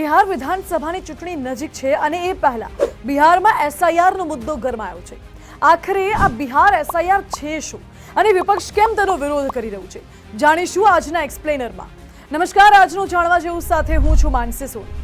બિહાર વિધાનસભાની ચૂંટણી નજીક છે અને એ પહેલા બિહારમાં એસઆઈઆર નો મુદ્દો ગરમાયો છે. આખરે આ બિહાર એસઆઈઆર છે શું? અને વિપક્ષ કેમ તેનો વિરોધ કરી રહ્યું છે? જાણીશું આજના એક્સપ્લેનરમાં. નમસ્કાર, આજનું જાણવા જેવું સાથે હું છું માનસી સોની.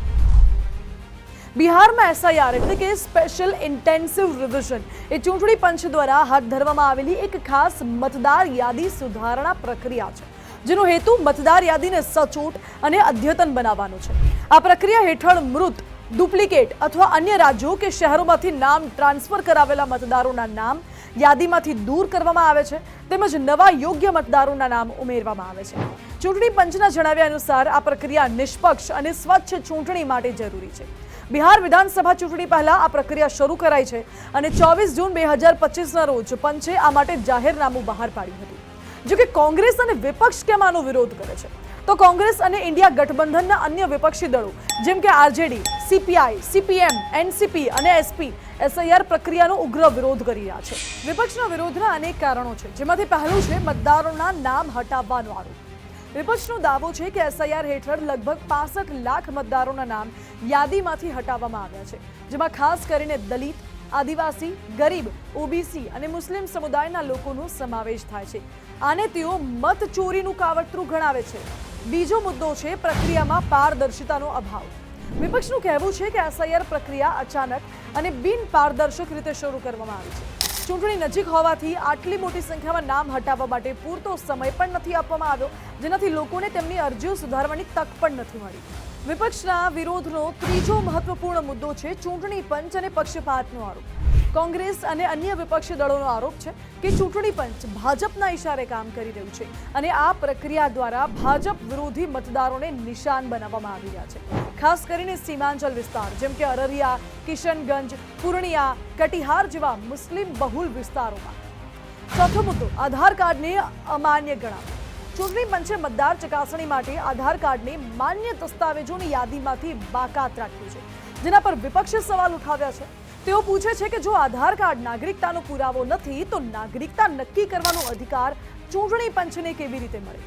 બિહારમાં એસઆઈઆર એટલે કે સ્પેશિયલ ઇન્ટેન્સિવ રિવિઝન. એ ચૂંટણી પંચ દ્વારા હાથ ધરવામાં આવેલી એક ખાસ મતદાર યાદી સુધારણા પ્રક્રિયા છે, જેનો હેતુ મતદાર યાદીને સચોટ અને અદ્યતન બનાવવાનો છે. આ પ્રક્રિયા હેઠળ મૃત, ડુપ્લિકેટ અથવા અન્ય રાજ્યો કે શહેરોમાંથી નામ ટ્રાન્સફર કરાવેલા મતદારોના નામ યાદીમાંથી દૂર કરવામાં આવે છે તેમજ નવા યોગ્ય મતદારોના નામ ઉમેરવામાં આવે છે. ચૂંટણી પંચના જણાવ્યા અનુસાર આ પ્રક્રિયા નિષ્પક્ષ અને સ્વચ્છ ચૂંટણી માટે જરૂરી છે. બિહાર વિધાનસભા ચૂંટણી પહેલા આ પ્રક્રિયા શરૂ કરાઈ છે અને ચોવીસ જૂન બે હજાર પચીસના રોજ પંચે આ માટે જાહેરનામું બહાર પાડ્યું હતું. જો કે કોંગ્રેસ અને વિપક્ષ કેમ આનો વિરોધ કરે છે? તો કોંગ્રેસ અને ઇન્ડિયા ગઠબંધનના અન્ય વિપક્ષી દળો, જેમ કે આરજેડી, સીપીઆઈ, સીપીએમ, એનસીપી અને એસપી, એસઆઈઆર પ્રક્રિયાનો ઉગ્ર વિરોધ કરી રહ્યા છે. વિપક્ષના વિરોધના અનેક કારણો છે, જેમાંથી પહેલું છે મતદારોના નામ હટાવવાનો આરોપ. વિપક્ષનો દાવો છે કે એસઆઈઆર હેઠળ લગભગ પાસઠ લાખ મતદારોના નામ યાદીમાંથી હટાવવામાં આવ્યા છે, જેમાં ખાસ કરીને દલિત, આદિવાસી, ગરીબ, ઓબીસી અને મુસ્લિમ સમુદાયના લોકોનો સમાવેશ થાય છે. આને તેઓ મત ચોરીનું કાવતરું ગણાવે છે. બીજો મુદ્દો છે પ્રક્રિયામાં પારદર્શિતાનો અભાવ. વિપક્ષનું કહેવું છે કે એસઆઈઆર પ્રક્રિયા અચાનક અને બિન પારદર્શક રીતે શરૂ કરવામાં આવી છે. ચૂંટણી નજીક હોવાથી આટલી મોટી સંખ્યામાં નામ હટાવવા માટે પૂરતો સમય પણ નથી આપવામાં આવ્યો, જેનાથી લોકોને તેમની અરજીઓ સુધારવાની તક પણ નથી મળી. વિપક્ષના વિરોધનો ત્રીજો મહત્વપૂર્ણ મુદ્દો છે ચૂંટણી પંચ અને પક્ષપાતનો આરોપ. કોંગ્રેસ અને અન્ય વિપક્ષી દળોનો આરોપ છે કે ચૂંટણી પંચ ભાજપના ઇશારે કામ કરી રહ્યું છે અને આ પ્રક્રિયા દ્વારા ભાજપ વિરોધી મતદારોને નિશાન બનાવવામાં આવી રહ્યા છે. ખાસ કરીને સીમાંચલ વિસ્તાર, જેમ કે અરરિયા, કિશનગંજ, પૂર્ણિયા, કટિહાર જેવા મુસ્લિમ બહુલ વિસ્તારોમાં. ચોથો મુદ્દો, આધાર કાર્ડને અમાન્ય ગણાવ્યો ચૂંટણી પંચે મતદાર ચકાસણી માટે આધાર કાર્ડને માન્ય દસ્તાવેજોની યાદીમાંથી બાકાત રાખ્યું છે. જેના પર વિપક્ષે સવાલ ઉઠાવ્યા છે. તેઓ પૂછે છે કે જો આધાર કાર્ડ નાગરિકતાનો પુરાવો નથી, તો નાગરિકતા નક્કી કરવાનો અધિકાર ચૂંટણી પંચને કેવી રીતે મળે?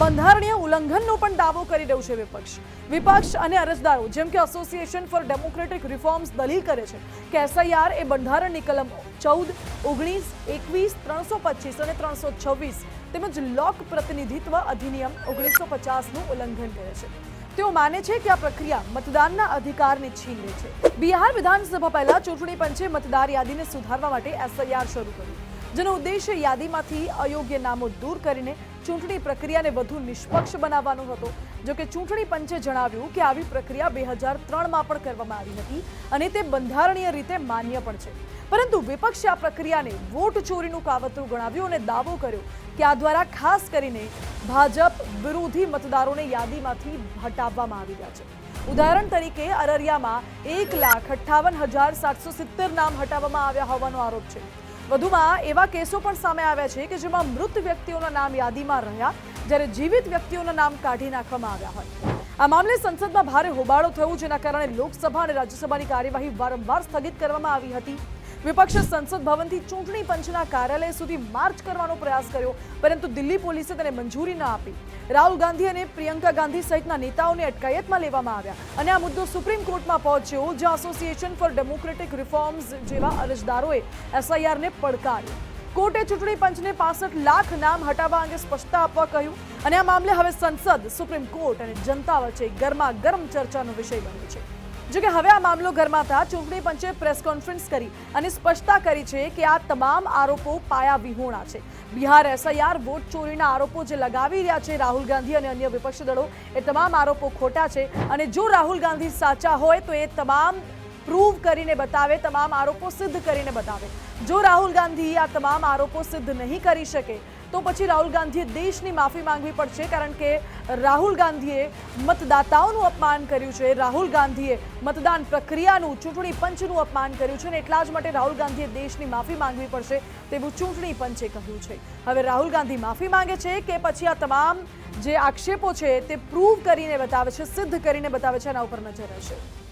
બંધારણીય ઉલ્લંઘનનો પણ દાવો કરી રહ્યું છે વિપક્ષ. વિપક્ષ અને અરજદારો, જેમ કે એસોસિએશન ફોર ડેમોક્રેટિક રિફોર્મ્સ દલીલ કરે છે કે એસઆઈઆર એ બંધારણની કલમ ચૌદ, ઓગણીસ, એકવીસ, ત્રણસો પચીસ અને ત્રણસો છવ્વીસ તેમજ લોક પ્રતિનિધિત્વ અધિનિયમ ઓગણીસો પચાસનું ઉલ્લંઘન કરે છે. તેઓ માને છે કે આ પ્રક્રિયા મતદાનના અધિકારને છીન લે છે. બિહાર વિધાનસભા પહેલા ચૂંટણી પંચે મતદાર યાદીને સુધારવા માટે એસઆઈઆર શરૂ કર્યું, જેનો ઉદ્દેશ્ય યાદીમાંથી અયોગ્ય નામો દૂર કરીને ચૂંટણી પ્રક્રિયાને વધુ નિષ્પક્ષ બનાવવાનો હતો. જો કે ચૂંટણી પંચે જણાવ્યું કે આવી પ્રક્રિયા બે હજાર ત્રણમાં પણ કરવામાં આવી હતી અને તે બંધારણીય રીતે માન્ય પણ છે. પરંતુ વિપક્ષે આ પ્રક્રિયાને વોટ ચોરીનું કાવતરું ગણાવ્યું અને દાવો કર્યો કે આ દ્વારા ખાસ કરીને ભાજપ વિરોધી મતદારોને યાદીમાંથી હટાવવામાં આવી રહ્યા છે. ઉદાહરણ તરીકે અરરિયામાં એક લાખ અઠ્ઠાવન હજાર સાતસો સિત્તેર નામ હટાવવામાં આવ્યા હોવાનો આરોપ છે. વધુમાં એવા કેસો પણ સામે આવ્યા છે કે જેમાં મૃત વ્યક્તિઓના નામ યાદીમાં રહ્યા, જ્યારે જીવિત વ્યક્તિઓના નામ કાઢી નાખવામાં આવ્યા હોય. આ મામલે સંસદમાં ભારે હોબાળો થયો, જેના કારણે લોકસભા અને રાજ્યસભાની કાર્યવાહી વારંવાર સ્થગિત કરવામાં આવી હતી. વિપક્ષે સંસદ ભવનથી ચૂંટણી પંચના કાર્યાલય સુધી માર્ચ કરવાનો પ્રયાસ કર્યો, પરંતુ દિલ્હી પોલીસે તેને મંજૂરી ન આપી. રાહુલ ગાંધી અને પ્રિયંકા ગાંધી સહિતના નેતાઓને અટકાયતમાં લેવામાં આવ્યા અને આ મુદ્દો સુપ્રીમ કોર્ટમાં પહોંચ્યો, જ્યાં એસોસિએશન ફોર ડેમોક્રેટિક રિફોર્મ્સ જેવા અરજદારોએ એસઆઈઆરને પડકાર્યો. કોર્ટે ચૂંટણી પંચને પાસઠ લાખ નામ હટાવવા અંગે સ્પષ્ટતા આપવા કહ્યું અને આ મામલે હવે સંસદ, સુપ્રીમ કોર્ટ અને જનતા વચ્ચે ગરમા ગરમ ચર્ચાનો વિષય બન્યો છે. જો કે હવે આ મામલો ગરમાતા ચૂંટણી પંચે પ્રેસ કોન્ફરન્સ કરી અને સ્પષ્ટતા કરી છે કે આ તમામ આરોપો પાયા વિહોણા છે. બિહાર એસઆઈઆર વોટ ચોરીના આરોપો જે લગાવી રહ્યા છે રાહુલ ગાંધી અને અન્ય વિપક્ષી દળો, એ તમામ આરોપો ખોટા છે. અને જો રાહુલ ગાંધી સાચા હોય તો એ તમામ પ્રૂવ કરીને બતાવે, તમામ આરોપો સિદ્ધ કરીને બતાવે. જો રાહુલ ગાંધી આ તમામ આરોપો સિદ્ધ નહીં કરી શકે તો પછી રાહુલ ગાંધીએ દેશની માફી માંગવી પડશે કારણ કે રાહુલ ગાંધીએ મતદાતાઓનું અપમાન કર્યું છે. રાહુલ ગાંધીએ મતદાન પ્રક્રિયાનું, ચૂંટણી પંચનું અપમાન કર્યું છે અને એટલા જ માટે રાહુલ ગાંધીએ દેશની માફી માંગવી પડશે તેવું ચૂંટણી પંચે કહ્યું છે. હવે રાહુલ ગાંધી માફી માંગે છે કે પછી આ તમામ જે આક્ષેપો છે તે પ્રૂવ કરીને બતાવે છે, સિદ્ધ કરીને બતાવે છે એના ઉપર નજર રહેશે.